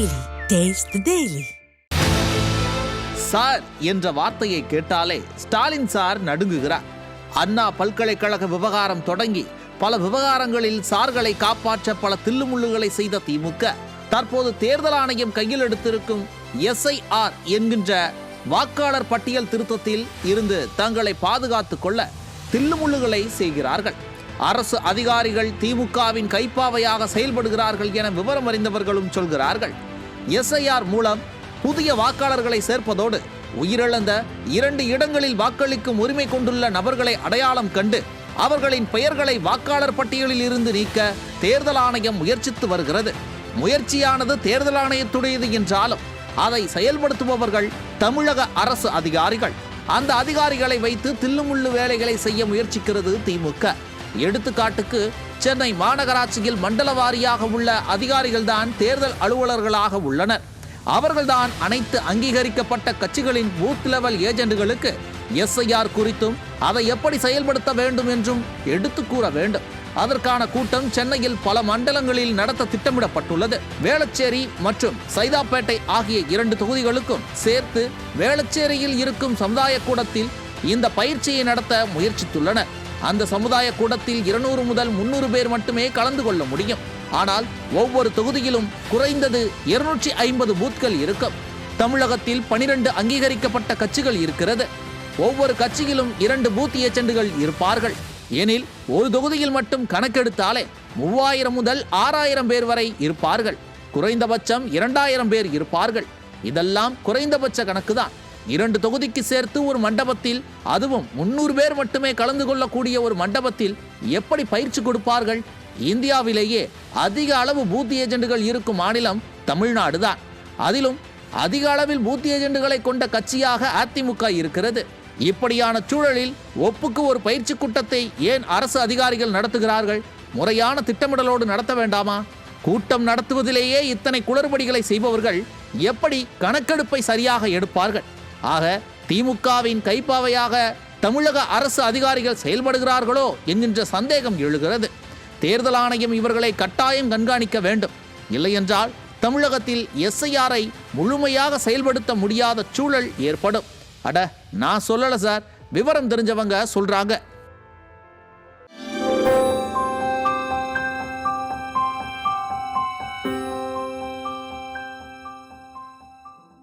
Daily taste daily sir என்ற வார்த்தையை கேட்டாலே ஸ்டாலின் சார் நடுங்குகிறார். அண்ணா பல்கலைக்கழக விவகாரம் தொடங்கி பல விவகாரங்களில் சார்களை காப்பாற்ற பல தில்லுமுள்ளுகளை செய்த திமுக தற்போது தேர்தல் ஆணையம் கையில் எடுத்திருக்கும் எஸ்ஐஆர் என்கின்ற வாக்காளர் பட்டியல் திருத்தத்தில் இருந்து தங்களை பாதுகாத்துக் கொள்ள தில்லுமுள்ளுகளை செய்கிறார்கள். அரசு அதிகாரிகள் திமுகவின் கைப்பாவையாக செயல்படுகிறார்கள் என விவரம் அறிந்தவர்களும் சொல்கிறார்கள். எஸ்ஐஆர் மூலம் புதிய வாக்காளர்களை சேர்ப்பதோடு உயிரிழந்த இரண்டு இடங்களில் வாக்களிக்கும் உரிமை கொண்டுள்ள நபர்களை அடையாளம் கண்டு அவர்களின் பெயர்களை வாக்காளர் பட்டியலில் இருந்து நீக்க தேர்தல் ஆணையம் முயற்சித்து வருகிறது. முயற்சியானது தேர்தல் ஆணையத்துடையது என்றாலும் அதை செயல்படுத்துபவர்கள் தமிழக அரசு அதிகாரிகள். அந்த அதிகாரிகளை வைத்து தில்லுமுள்ளு வேலைகளை செய்ய முயற்சிக்கிறது திமுக. எடுத்துக்காட்டுக்கு சென்னை மாநகராட்சியில் மண்டல வாரியாக உள்ள அதிகாரிகள்தான் தேர்தல் அலுவலர்களாக உள்ளனர். அவர்கள்தான் அனைத்து அங்கீகரிக்கப்பட்ட கட்சிகளின் பூத் லெவல் ஏஜென்ட்களுக்கு எஸ்ஐஆர் குறித்தும் அதை எப்படி செயல்படுத்த வேண்டும் என்றும் எடுத்து கூற வேண்டும். அதற்கான கூட்டம் சென்னையில் பல மண்டலங்களில் நடத்த திட்டமிடப்பட்டுள்ளது. வேளச்சேரி மற்றும் சைதாப்பேட்டை ஆகிய இரண்டு தொகுதிகளுக்கும் சேர்த்து வேளச்சேரியில் இருக்கும் சமுதாய கூடத்தில் இந்த பயிற்சியை நடத்த முயற்சித்துள்ளனர். அந்த சமுதாய கூடத்தில் இருநூறு முதல் முன்னூறு பேர் மட்டுமே கலந்து கொள்ள முடியும். ஆனால் ஒவ்வொரு தொகுதியிலும் குறைந்தது இருநூற்றி ஐம்பது பூத்கள் இருக்கும். தமிழகத்தில் பனிரெண்டு அங்கீகரிக்கப்பட்ட கட்சிகள் இருக்கிறது. ஒவ்வொரு கட்சியிலும் இரண்டு பூத் ஏஜெண்டுகள் இருப்பார்கள். எனில் ஒரு தொகுதியில் மட்டும் கணக்கெடுத்தாலே மூவாயிரம் முதல் ஆறாயிரம் பேர் வரை இருப்பார்கள். குறைந்தபட்சம் இரண்டாயிரம் பேர் இருப்பார்கள். இதெல்லாம் குறைந்தபட்ச கணக்குதான். இரண்டு தொகுதிக்கு சேர்த்து ஒரு மண்டபத்தில் அதுவும் முன்னூறு பேர் மட்டுமே கலந்து கொள்ளக்கூடிய ஒரு மண்டபத்தில் எப்படி பயிற்சி கொடுப்பார்கள்? இந்தியாவிலேயே அதிக அளவு பூத் ஏஜெண்டுகள் இருக்கும் மாநிலம் தமிழ்நாடு தான் அதிலும் அதிக அளவில் பூத் ஏஜெண்டுகளை கொண்ட கட்சியாக அதிமுக இருக்கிறது. இப்படியான சூழலில் ஒப்புக்கு ஒரு பயிற்சி கூட்டத்தை ஏன் அரசு அதிகாரிகள் நடத்துகிறார்கள்? முறையான திட்டமிடலோடு நடத்த வேண்டாமா? கூட்டம் நடத்துவதிலேயே இத்தனை குளறுபடிகளை செய்பவர்கள் எப்படி கணக்கெடுப்பை சரியாக எடுப்பார்கள்? ஆக திமுகவின் கைப்பாவையாக தமிழக அரசு அதிகாரிகள் செயல்படுகிறார்களோ என்கின்ற சந்தேகம் எழுகிறது. தேர்தல் ஆணையம் இவர்களை கட்டாயம் கண்காணிக்க வேண்டும். இல்லையென்றால் தமிழகத்தில் எஸ்ஐஆரை முழுமையாக செயல்படுத்த முடியாத சூழல் ஏற்படும். அட நான் சொல்லலை சார். விவரம் தெரிஞ்சவங்க சொல்கிறாங்க